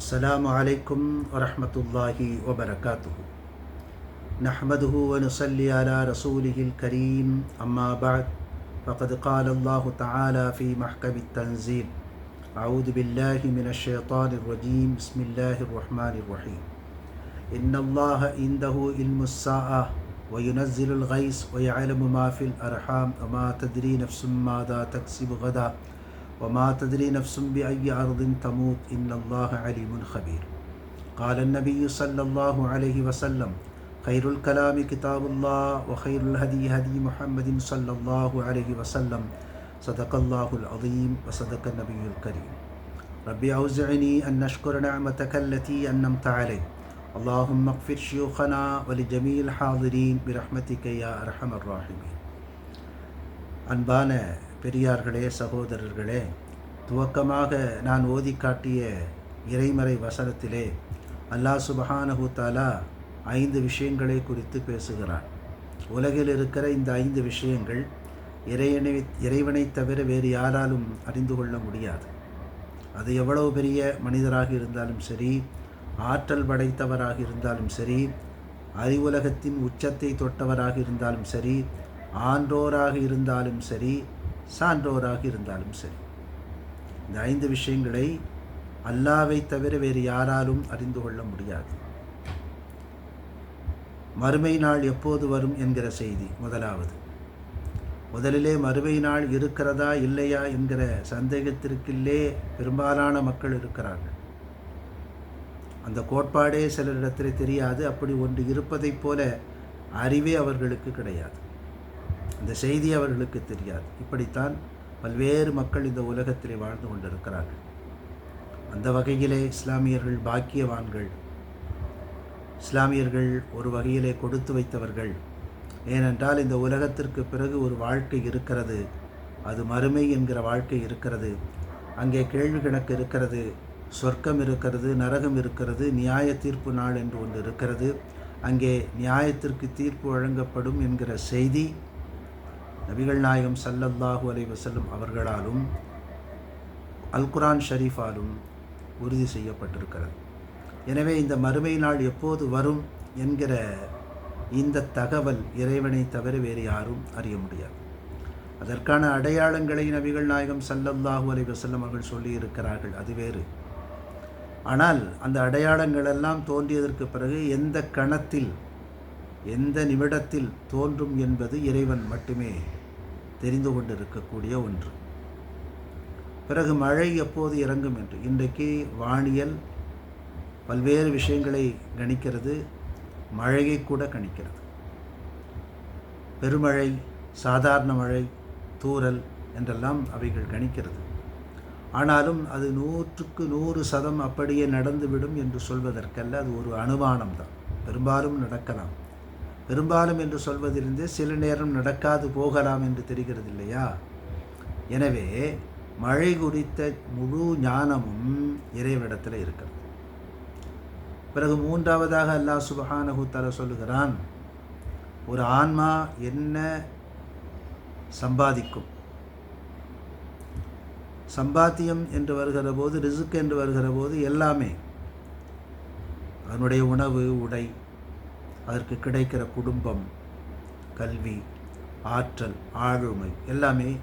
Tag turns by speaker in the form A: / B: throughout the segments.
A: السلام عليكم ورحمة الله وبركاته. نحمده ونصلي على رسوله الكريم أما بعد فقد قال الله تعالى في محكم التنزيل أعوذ بالله من الشيطان الرجيم بسم الله الرحمن الرحيم. إن الله عنده علم الساعة وينزل الغيث ويعلم ما في الأرحام وما تدري نفس ماذا تكسب غدا. وما تدري نفس بأي أرض تموت إن الله عليم خبير. قال النبي صلى الله عليه وسلم، خير الكلام كتاب الله وخير الهدي هدي محمد صلى الله عليه وسلم. صدق الله العظيم وصدق النبي الكريم. ربي أوزعني أن نشكر نعمتك التي أنمت علي اللهم اغفر شيوخنا ولجميع الحاضرين برحمتك يا أرحم الراحمين. انبان பெரியார்களே சகோதரர்களே துவக்கமாக நான் ஓதி காட்டிய இறைமறை வசனத்திலே அல்லாஹ் சுபஹானஹு தாலா ஐந்து விஷயங்களை குறித்து பேசுகிறான். உலகில் இருக்கிற இந்த ஐந்து விஷயங்கள் இறைவனை இறைவனை தவிர வேறு யாராலும் அறிந்து கொள்ள முடியாது. அது எவ்வளவு பெரிய மனிதராக இருந்தாலும் சரி ஆற்றல் படைத்தவராக இருந்தாலும் சரி அறிவுலகத்தின் உச்சத்தை தொட்டவராக இருந்தாலும் சரி ஆன்றோராக இருந்தாலும் சரி சான்றோராக இருந்தாலும் சரி. இந்த ஐந்து விஷயங்களை அல்லாவை தவிர வேறு யாராலும் அறிந்து கொள்ள முடியாது. மறுமை நாள் எப்போது வரும் என்கிற செய்தி முதலாவது. முதலிலே மறுமை நாள் இருக்கிறதா இல்லையா என்கிற சந்தேகத்திற்கில்லே பெரும்பாலான மக்கள் இருக்கிறார்கள். அந்த கோட்பாடே சிலரிடத்தில் தெரியாது. அப்படி ஒன்று இருப்பதைப் போல அறிவே அவர்களுக்கு கிடையாது. அந்த செய்தி அவர்களுக்கு தெரியாது. இப்படித்தான் பல்வேறு மக்கள் இந்த உலகத்திலே வாழ்ந்து கொண்டிருக்கிறார்கள். அந்த வகையிலே இஸ்லாமியர்கள் பாக்கியவான்கள். இஸ்லாமியர்கள் ஒரு வகையிலே கொடுத்து வைத்தவர்கள். ஏனென்றால் இந்த உலகத்திற்கு பிறகு ஒரு வாழ்க்கை இருக்கிறது. அது மறுமை என்கிற வாழ்க்கை இருக்கிறது. அங்கே கேள்வி கணக்கு இருக்கிறது. சொர்க்கம் இருக்கிறது நரகம் இருக்கிறது நியாய தீர்ப்பு நாள் என்று ஒன்று இருக்கிறது. அங்கே நியாயத்திற்கு தீர்ப்பு வழங்கப்படும் என்கிற செய்தி நபிகள் நாயகம் சல்லல்லாஹு அலை வசல்லம் அவர்களாலும் அல்குரான் ஷரீஃபாலும் உறுதி செய்யப்பட்டிருக்கிறது. எனவே இந்த மறுமை நாள் எப்போது வரும் என்கிற இந்த தகவல் இறைவனை தவிர வேறு யாரும் அறிய முடியாது. அதற்கான அடையாளங்களை நபிகள் நாயகம் சல்லல்லாஹு அலை வசல்லம் அவர்கள் சொல்லியிருக்கிறார்கள் அது வேறு. ஆனால் அந்த அடையாளங்களெல்லாம் தோன்றியதற்கு பிறகு எந்த கணத்தில் எந்த நிமிடத்தில் தோன்றும் என்பது இறைவன் மட்டுமே தெரிந்து கொண்டிருக்கக்கூடிய ஒன்று. பிறகு மழை எப்போது இறங்கும் என்று. இன்றைக்கு வானியல் பல்வேறு விஷயங்களை கணிக்கிறது மழையை கூட கணிக்கிறது. பெருமழை சாதாரண மழை தூரல் என்றெல்லாம் அவைகள் கணிக்கிறது. ஆனாலும் அது நூற்றுக்கு நூறு சதம் அப்படியே நடந்துவிடும் என்று சொல்வதற்கல்ல அது ஒரு அனுமானம் தான் பெரும்பாலும் நடக்கலாம். பெரும்பாலும் என்று சொல்வதிலிருந்து சில நேரம் நடக்காது போகலாம் என்று தெரிகிறது இல்லையா எனவே மழை குறித்த முழு ஞானமும் இறைவிடத்தில் இருக்கிறது. பிறகு மூன்றாவதாக அல்லாஹ் சுபஹானஹூத்தால சொல்லுகிறான் ஒரு ஆன்மா என்ன சம்பாதிக்கும்? சம்பாத்தியம் என்று வருகிற போது ரிசுக் என்று வருகிற போது எல்லாமே அதனுடைய உணவு உடை அதற்கு கிடைக்கிற குடும்பம் கல்வி ஆற்றல் ஆளுமை எல்லாமே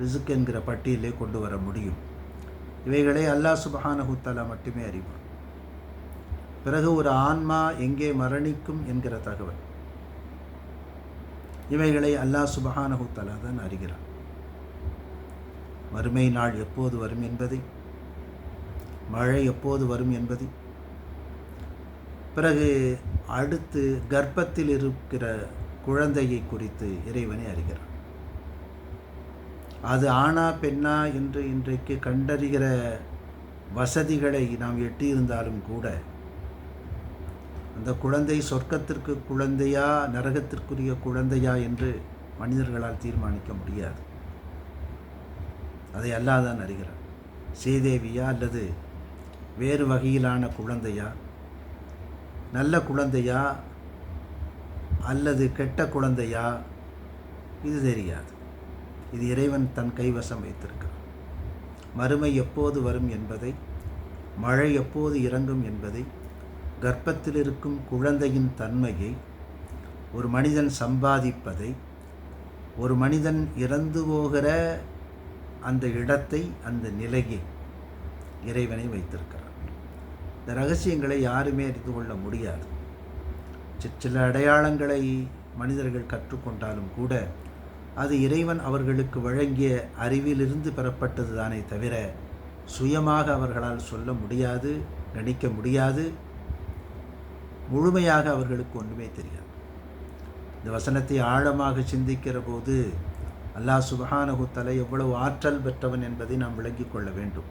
A: ரிசுக் என்கிற பட்டியலே கொண்டு வர முடியும். இவைகளை அல்லாஹ் சுபஹானஹுத்தாலா மட்டுமே அறிவான். பிறகு ஒரு ஆன்மா எங்கே மரணிக்கும் என்கிற தகவல். இவைகளை அல்லாஹ் சுபஹானஹுத்தாலா தான் அறிகிறான். மறுமை நாள் எப்போது வரும் என்பதை மழை எப்போது வரும் என்பதை பிறகு அடுத்து கர்ப்பத்தில் இருக்கிற குழந்தையை குறித்து இறைவனை அறிகிறான் அது ஆணா பெண்ணா என்று இன்றைக்கு கண்டறிகிற வசதிகளை நாம் எட்டியிருந்தாலும் கூட அந்த குழந்தை சொர்க்கத்திற்கு குழந்தையா நரகத்திற்குரிய குழந்தையா என்று மனிதர்களால் தீர்மானிக்க முடியாது. அதை அல்லாதான் அறிகிறான். ஸ்ரீதேவியா அல்லது வேறு வகையிலான குழந்தையா? நல்ல குழந்தையா அல்லது கெட்ட குழந்தையா? இது தெரியாது. இது இறைவன் தன் கைவசம் வைத்திருக்கிறான். மறுமை எப்போது வரும் என்பதை மழை எப்போது இறங்கும் என்பதை கர்ப்பத்தில் இருக்கும் குழந்தையின் தன்மையை ஒரு மனிதன் சம்பாதிப்பதை ஒரு மனிதன் இறந்து போகிற அந்த இடத்தை அந்த நிலையை இறைவனை வைத்திருக்கிறான். இந்த ரகசியங்களை யாருமே அறிந்து கொள்ள முடியாது. சிற்சில அடையாளங்களை மனிதர்கள் கற்றுக்கொண்டாலும் கூட அது இறைவன் அவர்களுக்கு வழங்கிய அறிவிலிருந்து பெறப்பட்டது தானே தவிர சுயமாக அவர்களால் சொல்ல முடியாது கணிக்க முடியாது முழுமையாக அவர்களுக்கு ஒன்றுமே தெரியாது. இந்த வசனத்தை ஆழமாக சிந்திக்கிற போது அல்லாஹ் சுபஹானகுத்தலை எவ்வளவு ஆற்றல் பெற்றவன் என்பதை நாம் விளங்கிக் கொள்ள வேண்டும்.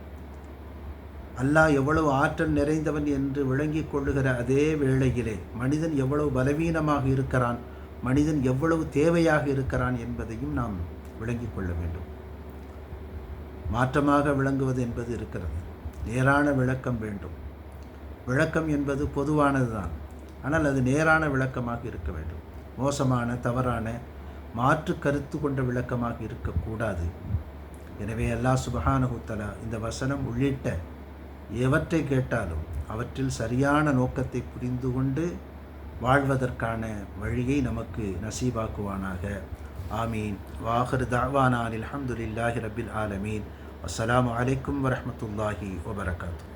A: அல்லாஹ் எவ்வளவு ஆற்றல் நிறைந்தவன் என்று விளங்கிக் கொள்ளுகிற அதே வேளையிலே மனிதன் எவ்வளவு பலவீனமாக இருக்கிறான் மனிதன் எவ்வளவு தேவையாக இருக்கிறான் என்பதையும் நாம் விளங்கிக் கொள்ள வேண்டும். மாற்றமாக விளங்குவது என்பது இருக்கிறது. நேரான விளக்கம் வேண்டும். விளக்கம் என்பது பொதுவானது தான் ஆனால் அது நேரான விளக்கமாக இருக்க வேண்டும். மோசமான தவறான மாற்று கருத்து கொண்ட விளக்கமாக இருக்கக்கூடாது. எனவே அல்லாஹ் சுபஹானகுத்தலா இந்த வசனம் உள்ளிட்ட எவற்றை கேட்டாலும் அவற்றில் சரியான நோக்கத்தை புரிந்து கொண்டு வாழ்வதற்கான வழியை நமக்கு நசீபாக்குவானாக. ஆமீன். வாஹர் தாவானான் அலமதுல்லாஹி ரபில் ஆலமீன். அஸ்ஸலாமு வலைக்கம் வரமத்துல்லாஹி வபரகாத்து